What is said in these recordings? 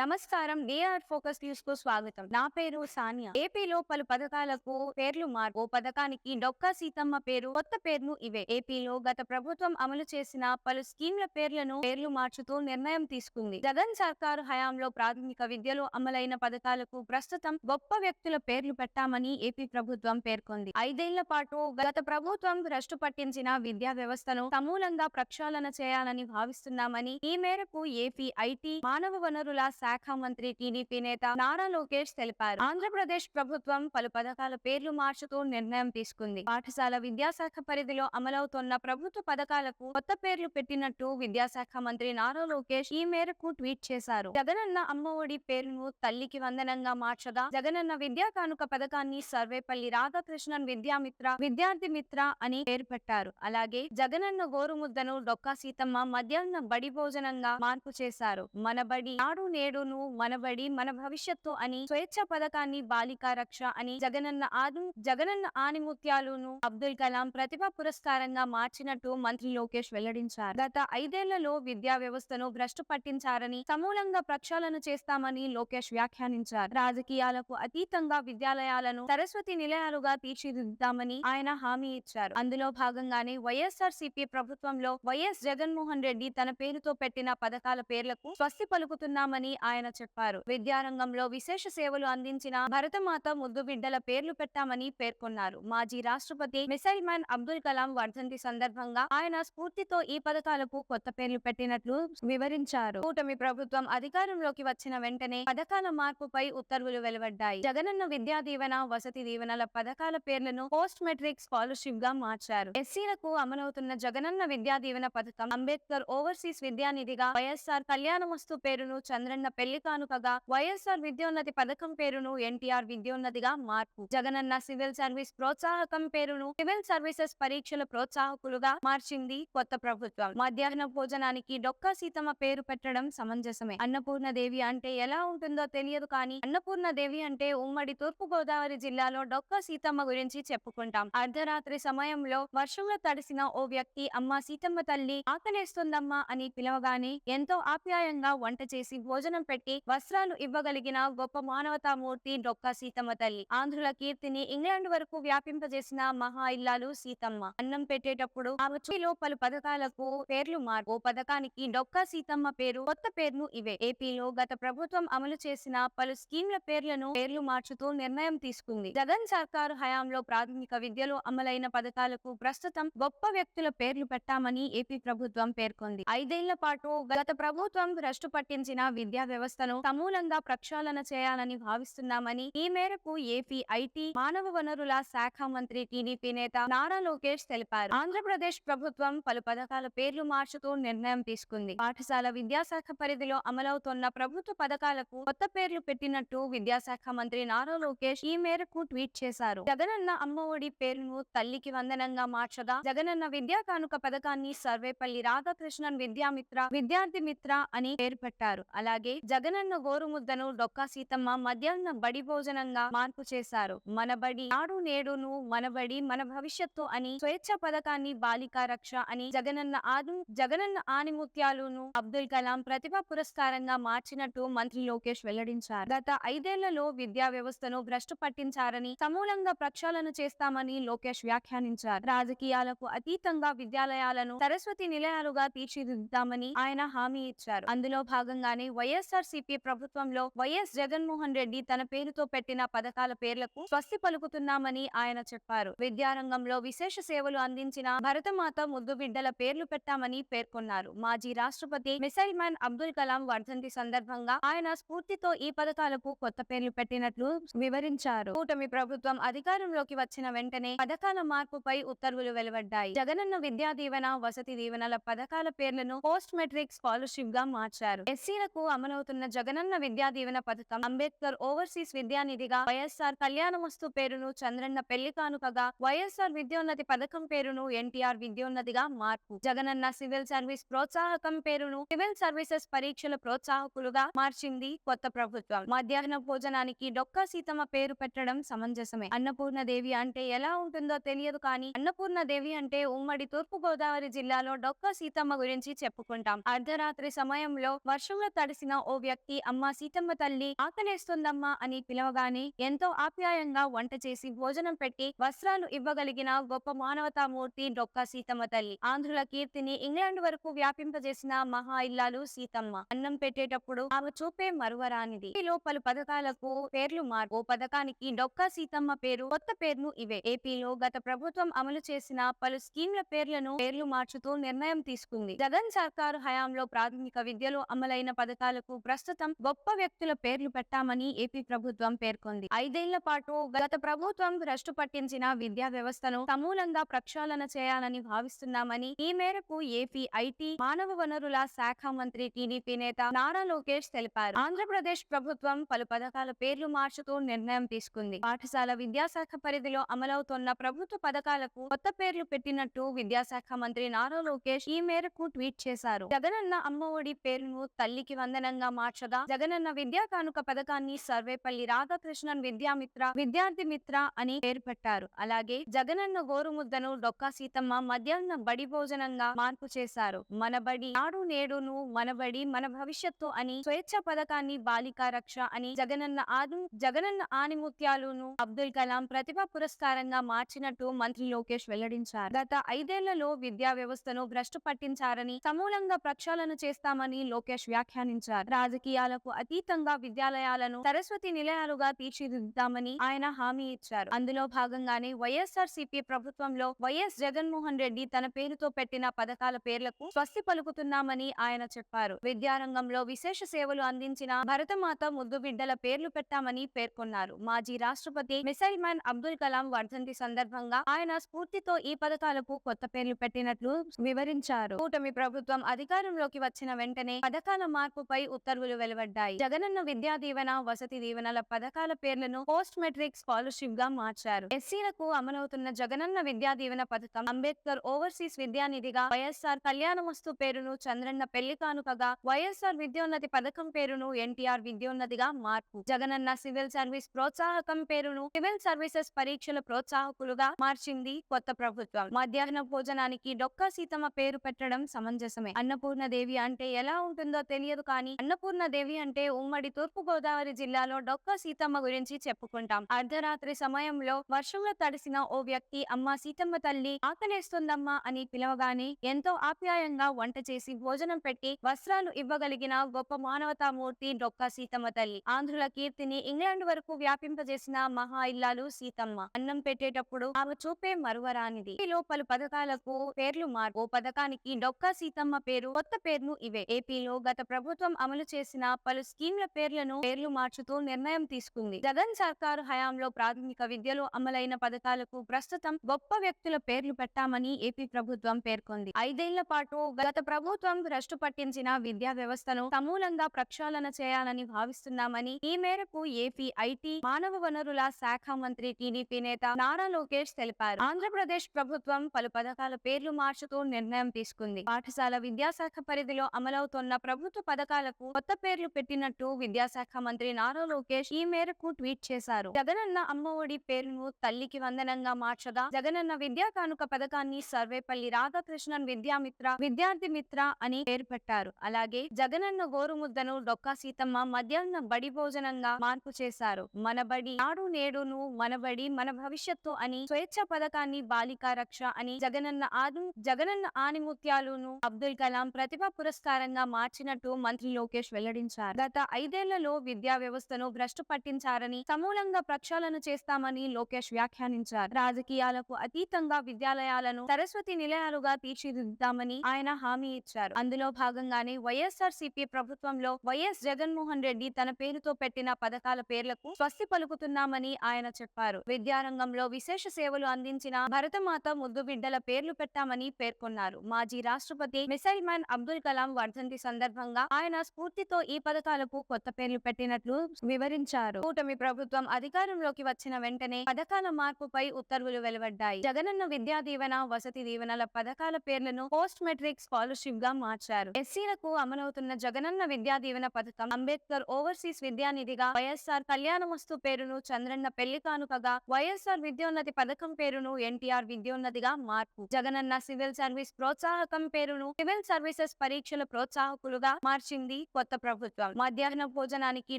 నమస్కారం DR focus న్యూస్కు స్వాగతం. నా పేరు సానియా. ఏపీలో పలు పథకాలకు పేర్లు మార్పు ఓ పథకానికి డొక్కా సీతమ్మ పేరు కొత్త పేర్లు ఇవే. ఏపీలో గత ప్రభుత్వం అమలు చేసిన పలు స్కీమ్ల పేర్లను పేర్లు మార్చుతూ నిర్ణయం తీసుకుంది. జగన్ సర్కారు హయాంలో ప్రాథమిక విద్యలో అమలైన పథకాలకు ప్రస్తుతం గొప్ప వ్యక్తుల పేర్లు పెట్టామని ఏపీ ప్రభుత్వం పేర్కొంది. ఐదేళ్ళ పాటు గత ప్రభుత్వం భ్రష్టు పట్టించిన విద్యా వ్యవస్థను సమూలంగా ప్రక్షాళన చేయాలని భావిస్తున్నామని ఈ మేరకు ఏపీ ఐటీ మానవ వనరుల శాఖ మంత్రి టీడీపీ నేత నారా లోకేష్ తెలిపారు. ఆంధ్రప్రదేశ్ ప్రభుత్వం పలు పథకాల పేర్లు మార్చుతూ నిర్ణయం తీసుకుంది. పాఠశాల విద్యాశాఖ పరిధిలో అమలవుతున్న ప్రభుత్వ పథకాలకు కొత్త పేర్లు పెట్టినట్టు విద్యాశాఖ మంత్రి నారా లోకేష్ ఈ మేరకు ట్వీట్ చేశారు. జగనన్న అమ్మఒడి పేరును తల్లికి వందనంగా మార్చగా జగనన్న విద్యా కానుక పథకాన్ని సర్వేపల్లి రాధాకృష్ణన్ విద్యామిత్ర విద్యార్థి మిత్ర అని పేరు పెట్టారు. అలాగే జగనన్న గోరుముద్దను డొక్కా సీతమ్మ మధ్యాహ్న బడి భోజనంగా మార్పు చేశారు. మన బడి నాడు నేడు మనబడి మన భవిష్యత్తు అని స్వేచ్ఛ పథకాన్ని బాలికా రక్ష అని జగనన్న ఆదు జగనన్న ఆనిముత్యాలును అబ్దుల్ కలాం ప్రతిభ పురస్కారంగా మార్చినట్టు మంత్రి లోకేష్ వెల్లడించారు. గత ఐదేళ్ళలో విద్యా వ్యవస్థను భ్రష్టు పట్టించారని సమూలంగా ప్రక్షాళన చేస్తామని లోకేష్ వ్యాఖ్యానించారు. రాజకీయాలకు అతీతంగా విద్యాలయాలను సరస్వతి నిలయాలుగా తీర్చిదిద్దామని ఆయన హామీ ఇచ్చారు. అందులో భాగంగానే వైఎస్ఆర్ సిపి ప్రభుత్వంలో వైఎస్ జగన్మోహన్ రెడ్డి తన పేరుతో పెట్టిన పథకాల పేర్లకు స్వస్తి పలుకుతున్నామని ఆయన చెప్పారు. విద్యారంగంలో విశేష సేవలు అందించిన భరతమాత ముద్దు బిడ్డల పేర్లు పెట్టామని పేర్కొన్నారు. మాజీ రాష్ట్రపతి మిసైల్ మ్యాన్ అబ్దుల్ కలాం వర్ధంతి సందర్భంగా ఆయన స్ఫూర్తితో ఈ పథకాలకు కొత్త పేర్లు పెట్టినట్లు వివరించారు. కూటమి ప్రభుత్వం అధికారంలోకి వచ్చిన వెంటనే పథకాల మార్పుపై ఉత్తర్వులు వెలువడ్డాయి. జగనన్న విద్యా దీవెన వసతి దీవెనల పథకాల పేర్లను పోస్ట్ మెట్రిక్ స్కాలర్షిప్గా మార్చారు. ఎస్సీలకు అమలవుతున్న జగనన్న విద్యా దీవెన పథకం అంబేద్కర్ ఓవర్సీస్ విద్యానిధిగా వైఎస్ఆర్ కళ్యాణమస్తు పేరును చంద్రన్న పెళ్ళి కానుకగా వైఎస్ఆర్ విద్యోన్నతి పథకం పేరును ఎన్టీఆర్ విద్యోన్నతిగా మార్పు. జగనన్న సివిల్ సర్వీస్ ప్రోత్సాహకం పేరును సివిల్ సర్వీసెస్ పరీక్షల ప్రోత్సాహకులుగా మార్చింది కొత్త ప్రభుత్వం. మధ్యాహ్న భోజనానికి డొక్కా సీతమ్మ పేరు పెట్టడం సమంజసమే. అన్నపూర్ణ దేవి అంటే ఎలా ఉంటుందో తెలియదు కానీ అన్నపూర్ణ దేవి అంటే ఉమ్మడి తూర్పు గోదావరి జిల్లాలో డొక్కా సీతమ్మ గురించి చెప్పుకుంటాం. అర్ధరాత్రి సమయంలో వర్షంలో తడిసిన ఓ వ్యక్తి అమ్మ సీతమ్మ తల్లి ఆకలేస్తుందమ్మా అని పిలవగానే ఎంతో ఆప్యాయంగా వంట చేసి భోజనం పెట్టి వస్త్రాలు ఇవ్వగలిగిన గొప్ప మానవతామూర్తి డొక్క సీతమ్మ తల్లి. ఆంధ్రుల కీర్తిని ఇంగ్లాండ్ వరకు వ్యాపింపజేసిన మహా ఇల్లాలు సీతమ్మ. అన్నం పెట్టేటప్పుడు ఆమె చూలో పలు పథకాలకు పేర్లు మార్పు పథకానికి డొక్కా సీతమ్మ పేరు కొత్త పేర్లు ఇవే. ఏపీలో గత ప్రభుత్వం అమలు చేసిన పలు స్కీమ్ల పేర్లను పేర్లు మార్చుతూ నిర్ణయం తీసుకుంది. జగన్ సర్కారు హయాంలో ప్రాథమిక విద్యలో అమలైన పథకాలకు ప్రస్తుతం గొప్ప వ్యక్తుల పేర్లు పెట్టామని ఏపీ ప్రభుత్వం పేర్కొంది. ఐదేళ్ళ పాటు గత ప్రభుత్వం భ్రష్టు పట్టించిన విద్యా వ్యవస్థను సమూలంగా ప్రక్షాళన చేయాలని భావిస్తున్నామని ఈ మేరకు ఏపీ ఐటీ మానవ వనరుల శాఖ మంత్రి టీడీపీ నేత నారా లోకేష్ తెలిపారు. ఆంధ్రప్రదేశ్ ప్రభుత్వం పలు పథకాల పేర్లు మార్చుతూ నిర్ణయం తీసుకుంది. పాఠశాల విద్యాశాఖ పరిధిలో అమలవుతున్న ప్రభుత్వ పథకాలకు కొత్త పేర్లు పెట్టినట్టు విద్యాశాఖ మంత్రి నారా లోకేష్ ఈ మేరకు ట్వీట్ చేశారు. జగనన్న అమ్మఒడి పేరును తల్లికి వందనంగా మార్చగా జగనన్న విద్యా కానుక పథకాన్ని సర్వేపల్లి రాధాకృష్ణన్ విద్యామిత్ర విద్యార్థి మిత్ర అని పేరు పెట్టారు. అలాగే జగనన్న గోరుముద్దను డొక్కా సీతమ్మ మధ్యాహ్న బడి భోజనంగా మార్పు చేశారు. మన బడి నాడు నేడును మన బడి మన భవిష్యత్తు అని స్వేచ్ఛ పథకాన్ని బాలికా రక్ష అని జగనన్న ఆదు జగనన్న ఆనిముత్యాలును అబ్దుల్ కలాం ప్రతిభ పురస్కారంగా మార్చినట్టు మంత్రి లోకేష్ వెల్లడించారు. గత ఐదేళ్ళలో విద్యా వ్యవస్థను భ్రష్టు పట్టించారని సమూలంగా ప్రక్షాళన చేస్తామని లోకేష్ వ్యాఖ్యానించారు. రాజకీయాలకు అతీతంగా విద్యాలయాలను సరస్వతి నిలయాలుగా తీర్చిదిద్దామని ఆయన హామీ ఇచ్చారు. అందులో భాగంగానే వైఎస్ఆర్ సిపి ప్రభుత్వంలో వైఎస్ జగన్మోహన్ రెడ్డి తన పేరుతో పెట్టిన పథకాల పేర్లకు స్వస్తి పలుకుతున్నామని ఆయన చెప్పారు. విద్యారంగంలో విశేష సేవలు అందించిన భరతమాత ముద్దు బిడ్డల పేర్లు పెట్టామని పేర్కొన్నారు. మాజీ రాష్ట్రపతి మిసైల్ మ్యాన్ అబ్దుల్ కలాం వర్ధంతి సందర్భంగా ఆయన స్ఫూర్తితో ఈ పథకాలకు కొత్త పేర్లు పెట్టినట్లు వివరించారు. కూటమి ప్రభుత్వం అధికారంలోకి వచ్చిన వెంటనే పథకాల మార్పుపై ఉత్తర్వులు వెలువడ్డాయి. జగనన్న విద్యా దీవెన వసతి దీవెనల పథకాల పేర్లను పోస్ట్ మెట్రిక్ స్కాలర్షిప్గా మార్చారు. ఎస్సీలకు అమలవుతున్న జగనన్న విద్యా దీవెన పథకం అంబేద్కర్ ఓవర్సీస్ విద్యానిధిగా వైఎస్ఆర్ కళ్యాణమస్తు పేరును చంద్రన్న పెళ్ళి కానుకగా వైఎస్ఆర్ విద్యోన్నతి పథకం పేరును ఎన్టీఆర్ విద్యోన్నతిగా మార్పు. జగనన్న సివిల్ సర్వీస్ ప్రోత్సాహకం పేరును సివిల్ సర్వీసెస్ పరీక్షల ప్రోత్సాహకులుగా మార్చింది కొత్త ప్రభుత్వం. మధ్యాహ్న భోజనానికి డొక్కా సీతమ్మ పేరు పెట్టడం సమంజసమే. అన్నపూర్ణ దేవి అంటే ఎలా ఉంటుందో తెలియదు కానీ అన్నపూర్ణ దేవి అంటే ఉమ్మడి తూర్పు గోదావరి జిల్లాలో డొక్కా సీతమ్మ గురించి చెప్పుకుంటాం. అర్ధరాత్రి సమయంలో వర్షంలో తడిసిన ఓ వ్యక్తి అమ్మ సీతమ్మ తల్లి ఆకలేస్తుందమ్మా అని పిలవగానే ఎంతో ఆప్యాయంగా వంట చేసి భోజనం పెట్టి వస్త్రాలు ఇవ్వగలిగిన గొప్ప మానవతామూర్తి డొక్కా సీతమ్మ తల్లి. ఆంధ్రుల కీర్తిని ఇంగ్లాండ్ వరకు వ్యాపింపజేసిన మహా ఇల్లాలు సీతమ్మ. అన్నం పెట్టేటప్పుడు ఆమె చూపే మరువరానిది. ఏపీలో పలు పథకాలకు పేర్లు మారు ఓ పథకానికి డొక్కా సీతమ్మ పేరు కొత్త పేర్లు ఇవే. ఏపీలో గత ప్రభుత్వం అమలు చేసిన పలు స్కీమ్ల పేర్లను పేర్లు మార్చుతూ నిర్ణయం తీసుకుంది. జగన్ సర్కారు హయాంలో ప్రాథమిక విద్యలో అమలైన పథకాలకు ప్రస్తుతం గొప్ప వ్యక్తుల పేర్లు పెట్టామని ఏపీ ప్రభుత్వం పేర్కొంది. ఐదేళ్ళ పాటు గత ప్రభుత్వం భ్రష్టు పట్టించిన విద్యా వ్యవస్థను సమూలంగా ప్రక్షాళన చేయాలని భావిస్తున్నామని ఈ మేరకు ఏపీ ఐటీ మానవ వనరుల శాఖ మంత్రి టీడీపీ నేత నారా లోకేష్ తెలిపారు. ఆంధ్రప్రదేశ్ ప్రభుత్వం పలు పథకాల పేర్లు మార్చుతూ నిర్ణయం తీసుకుంది. పాఠశాల విద్యాశాఖ పరిధిలో అమలవుతున్న ప్రభుత్వ పథకాలకు కొత్త పేర్లు పెట్టినట్టు విద్యాశాఖ మంత్రి నారా లోకేష్ ఈ మేరకు ట్వీట్ చేశారు. జగనన్న అమ్మఒడి పేరును తల్లికి వందనంగా మార్చగా జగనన్న విద్యా కానుక పథకాన్ని సర్వేపల్లి రాధాకృష్ణన్ విద్యామిత్ర విద్యార్థి మిత్ర అని పేరు పెట్టారు. అలాగే జగనన్న గోరుముద్దను డొక్కా సీతమ్మ మధ్యాహ్న బడి భోజనంగా మార్పు చేశారు. మన బడి నాడు నేడును మన బడి మన భవిష్యత్తు అని స్వేచ్ఛ పథకాన్ని బాలికా రక్ష అని జగనన్న ఆదు జగనన్న ఆనిముత్యాలును అబ్దుల్ కలాం ప్రతిభ పురస్కారంగా మార్చినట్టు మంత్రి లోకేష్ వెల్లడించారు. గత ఐదేళ్ళలో విద్యా వ్యవస్థను భ్రష్టు పట్టించారని సమూలంగా ప్రక్షాళన చేస్తామని లోకేష్ వ్యాఖ్యానించారు. రాజకీయాలకు అతీతంగా విద్యాలయాలను సరస్వతి నిలయాలుగా తీర్చిదిద్దామని ఆయన హామీ ఇచ్చారు. అందులో భాగంగానే వైఎస్ఆర్ సిపి ప్రభుత్వంలో వైఎస్ జగన్మోహన్ రెడ్డి తన పేరుతో పెట్టిన పథకాల పేర్లకు స్వస్తి పలుకుతున్నామని ఆయన చెప్పారు. విద్యారంగంలో విశేష సేవలు అందించిన భరతమాత ముద్దు బిడ్డల పేర్లు పెట్టామని పేర్కొన్నారు. మాజీ రాష్ట్రపతి మిసైల్ మ్యాన్ అబ్దుల్ కలాం వర్ధంతి సందర్భంగా ఆయన స్ఫూర్తితో ఈ పథకాలకు కొత్త పేర్లు పెట్టినట్లు వివరించారు. కూటమి ప్రభుత్వం అధికారంలోకి వచ్చిన వెంటనే పథకాల మార్పుపై ఉత్తర్వులు వెలువడ్డాయి. జగనన్న విద్యా దీవెన వసతి దీవెనల పథకాల పేర్లను పోస్ట్ మెట్రిక్ స్కాలర్షిప్గా మార్చారు. ఎస్సీలకు అమలవుతున్న జగనన్న విద్యా దీవెన పథకం అంబేద్కర్ ఓవర్సీస్ విద్యానిధిగా వైఎస్ఆర్ కళ్యాణమస్తు పేరును చంద్రన్న పెళ్ళి కానుకగా వైఎస్ఆర్ విద్యోన్నతి పథకం పేరును ఎన్టీఆర్ విద్యోన్నతిగా మార్పు. జగనన్న సివిల్ సర్వీస్ ప్రోత్సాహకం పేరును సివిల్ సర్వీసెస్ పరీక్షల ప్రోత్సాహకులుగా మార్చింది కొత్త ప్రభుత్వం. మధ్యాహ్న భోజనానికి డొక్కా సీతమ్మ పేరు పెట్టడం సమంజసమే. అన్నపూర్ణ దేవి అంటే ఎలా ఉంటుందో తెలియదు కానీ అన్నపూర్ణ దేవి అంటే ఉమ్మడి తూర్పు గోదావరి జిల్లాలో డొక్కా సీతమ్మ గురించి చెప్పుకుంటాం. అర్ధరాత్రి సమయంలో వర్షంలో తడిసిన ఓ వ్యక్తి అమ్మ సీతమ్మ తల్లి ఆకలేస్తుందమ్మా అని పిలవగానే ఎంతో ఆప్యాయంగా వంట చేసి భోజనం పెట్టి వస్త్రాలు ఇవ్వగలిగిన గొప్ప మానవతామూర్తి డొక్కా సీతమ్మ తల్లి. ఆంధ్రుల కీర్తిని ఇంగ్లాండ్ వరకు వ్యాపింపజేసిన మహా ఇల్లాలు సీతమ్మ. అన్నం పెట్టేటప్పుడు ఆమె చూపే మరువరానిది. ఏపీలో పలు పథకాలకు పేర్లు మారు ఓ పథకానికి డొక్కా సీతమ్మ పేరు కొత్త పేరును ఇవే. ఏపీలో గత ప్రభుత్వం అమలు చేసిన పలు స్కీమ్ల పేర్లను పేర్లు మార్చుతూ నిర్ణయం తీసుకుంది. జగన్ సర్కారు హయాంలో ప్రాథమిక విద్యలో అమలైన పథకాలకు ప్రస్తుతం గొప్ప వ్యక్తుల పేర్లు పెట్టామని ఏపీ ప్రభుత్వం పేర్కొంది. ఐదేళ్ళ పాటు గత ప్రభుత్వం భ్రష్టు పట్టించిన విద్యా వ్యవస్థను సమూలంగా ప్రక్షాళన చేయాలని భావిస్తున్నామని ఈ మేరకు ఏపీ ఐటీ మానవ వనరుల శాఖ మంత్రి టీడీపీ నేత నారా లోకేష్ తెలిపారు. ఆంధ్రప్రదేశ్ ప్రభుత్వం పలు పథకాల పేర్లు మార్చుతూ నిర్ణయం తీసుకుంది. పాఠశాల విద్యాశాఖ పరిధిలో అమలవుతున్న ప్రభుత్వ పథకాలకు కొత్త పేర్లు పెట్టినట్టు విద్యాశాఖ మంత్రి నారా లోకేష్ ఈ మేరకు ట్వీట్ చేశారు. జగనన్న అమ్మఒడి పేరును తల్లికి వందనంగా మార్చగా జగనన్న విద్యా కానుక పథకాన్ని సర్వేపల్లి రాధాకృష్ణన్ విద్యామిత్ర విద్యార్థి మిత్ర అని పేరు పెట్టారు. అలాగే జగనన్న గోరుముద్దను డొక్కా సీతమ్మ మధ్యాహ్న బడి భోజనంగా మార్పు చేశారు. మన బడి నాడు నేడును మన బడి మన భవిష్యత్తు అని స్వేచ్ఛ పథకాన్ని బాలికా రక్ష అని జగనన్న ఆదు జగనన్న ఆనిముత్యాలును అబ్దుల్ కలాం ప్రతిభ పురస్కారంగా మార్చినట్టు మంత్రి లోకేష్ వెల్లడించారు. గత ఐదేళ్ళలో విద్యా వ్యవస్థను భ్రష్టు పట్టించారని సమూలంగా ప్రక్షాళన చేస్తామని లోకేష్ వ్యాఖ్యానించారు. రాజకీయాలకు అతీతంగా విద్యాలయాలను సరస్వతి నిలయాలుగా తీర్చిదిద్దామని ఆయన హామీ ఇచ్చారు. అందులో భాగంగానే వైఎస్ఆర్ సిపి ప్రభుత్వంలో వైఎస్ జగన్మోహన్ రెడ్డి తన పేరుతో పెట్టిన పథకాల పేర్లకు స్వస్తి పలుకుతున్నామని ఆయన చెప్పారు. విద్యారంగంలో విశేష సేవలు అందించిన భరతమాత ముద్దు బిడ్డల పేర్లు పెట్టామని పేర్కొన్నారు. మాజీ రాష్ట్రపతి మిసైల్ మ్యాన్ అబ్దుల్ కలాం వర్ధంతి సందర్భంగా ఆయన స్ఫూర్తితో ఈ పథకాలకు కొత్త పేర్లు పెట్టినట్లు వివరించారు. కూటమి ప్రభుత్వం అధికారంలోకి వచ్చిన వెంటనే పథకాల మార్పుపై ఉత్తర్వులు వెలువడ్డాయి. జగనన్న విద్యా దీవెన వసతి దీవెనల పథకాల పేర్లను పోస్ట్ మెట్రిక్ స్కాలర్షిప్గా మార్చారు. ఎస్సీలకు అమలవుతున్న జగనన్న విద్యా దీవెన పథకం అంబేద్కర్ ఓవర్సీస్ విద్యానిధిగా వైఎస్ఆర్ కళ్యాణమస్తు పేరును చంద్రన్న పెళ్ళి కానుకగా వైఎస్ఆర్ విద్యోన్నతి పథకం పేరును ఎన్టీఆర్ విద్యోన్నతిగా మార్పు. జగనన్న సివిల్ సర్వీస్ ప్రోత్సాహకం పేరును సివిల్ సర్వీసెస్ పరీక్షల ప్రోత్సాహకులుగా మార్చింది కొత్త ప్రభుత్వం. మధ్యాహ్న భోజనానికి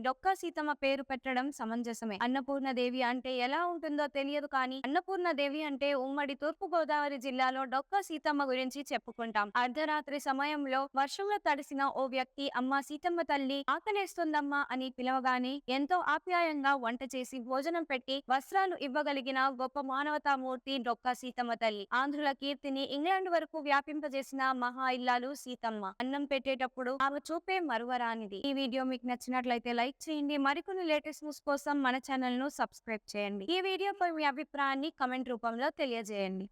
డొక్కా సీతమ్మ పేరు పెట్టడం సమంజసమే. అన్నపూర్ణ దేవి అంటే ఎలా ఉంటుందో తెలియదు కానీ అన్నపూర్ణ దేవి అంటే ఉమ్మడి తూర్పు గోదావరి జిల్లాలో డొక్కా సీతమ్మ గురించి చెప్పుకుంటాం. అర్ధరాత్రి సమయంలో వర్షంలో తడిసిన ఓ వ్యక్తి అమ్మ సీతమ్మ తల్లి ఆకలేస్తుందమ్మా అని పిలవగానే ఎంతో ఆప్యాయంగా వంట చేసి భోజనం పెట్టి వస్త్రాలు ఇవ్వగలిగిన గొప్ప మానవతామూర్తి డొక్కా సీతమ్మ తల్లి. ఆంధ్రుల కీర్తిని ఇంగ్లాండ్ వరకు వ్యాపింపజేసిన మహా ఇల్లాలు సీతమ్మ. అన్నం పెట్టేటప్పుడు ఆమె చూపే మరువరానిది ఈ వీడియో మీకు నచ్చినట్లయితే లైక్ చేయండి. మరికొన్ని లేటెస్ట్ న్యూస్ కోసం మన ఛానల్ను సబ్స్క్రైబ్ చేయండి. ఈ వీడియోపై మీ అభిప్రాయాన్ని కమెంట్ రూపంలో తెలియజేయండి.